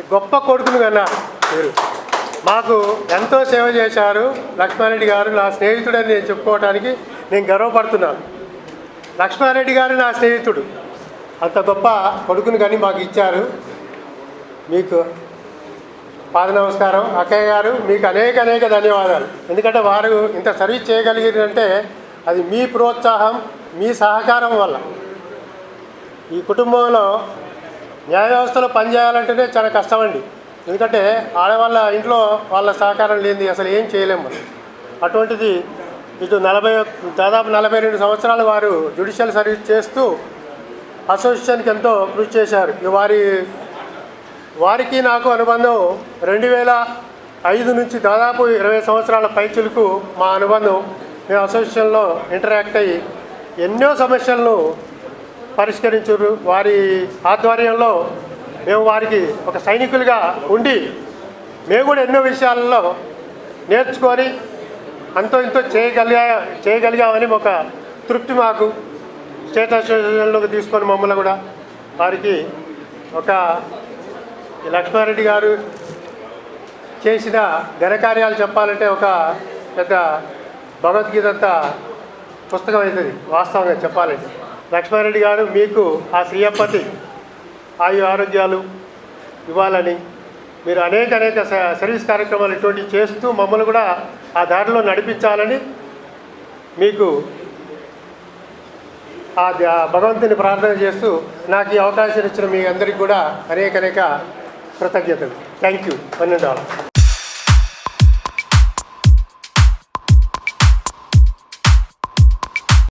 గొప్ప కొడుకును కన్నారు మీరు. మాకు ఎంతో సేవ చేశారు లక్ష్మారెడ్డి గారు నా స్నేహితుడని నేను చెప్పుకోవడానికి నేను గర్వపడుతున్నాను. లక్ష్మారెడ్డి గారు నా స్నేహితుడు. అంత గొప్ప కొడుకును కానీ మాకు ఇచ్చారు. మీకు పాద నమస్కారం. అక్కయ్య గారు మీకు అనేక అనేక ధన్యవాదాలు. ఎందుకంటే వారు ఇంత సర్వీస్ చేయగలిగారంటే అది మీ ప్రోత్సాహం మీ సహకారం వల్ల. ఈ కుటుంబంలో న్యాయ వ్యవస్థలో పనిచేయాలంటేనే చాలా కష్టమండి. ఎందుకంటే ఆడవాళ్ళ ఇంట్లో వాళ్ళ సహకారం లేనిది అసలు ఏం చేయలేము మనం. అటువంటిది ఇటు నలభై దాదాపు నలభై రెండు సంవత్సరాలు వారు జ్యుడిషియల్ సర్వీస్ చేస్తూ అసోసియేషన్కి ఎంతో కృషి చేశారు. వారి వారికి నాకు అనుబంధం రెండు వేల ఐదు నుంచి దాదాపు ఇరవై సంవత్సరాల పైచులకు మా అనుబంధం. మేము అసోసియేషన్లో ఇంటరాక్ట్ అయ్యి ఎన్నో సమస్యలను పరిష్కరించారు. వారి ఆధ్వర్యంలో మేము వారికి ఒక సైనికులుగా ఉండి మేము కూడా ఎన్నో విషయాలలో నేర్చుకొని అంతో ఇంతో చేయగలిగా చేయగలిగామని ఒక తృప్తి మాకు. స్టేట్ అసోసియేషన్లోకి తీసుకొని మమ్మల్ని కూడా వారికి ఒక లక్ష్మారెడ్డి గారు చేసిన ఘనకార్యాలు చెప్పాలంటే ఒక పెద్ద భగవద్గీత పుస్తకం అవుతుంది వాస్తవంగా చెప్పాలంటే లక్ష్మారెడ్డి గారు మీకు ఆ శ్రీయప్పతి ఆయు ఆరోగ్యాలు ఇవ్వాలని మీరు అనేక అనేక స- సర్వీస్ కార్యక్రమాలు ఇటువంటివి చేస్తూ మమ్మల్ని కూడా ఆ దారిలో నడిపించాలని మీకు ఆ భగవంతుని ప్రార్థన చేస్తూ నాకు ఈ అవకాశం ఇచ్చిన మీ అందరికీ కూడా అనేక అనేక కృతజ్ఞతలు. Thank you. పన్నెండు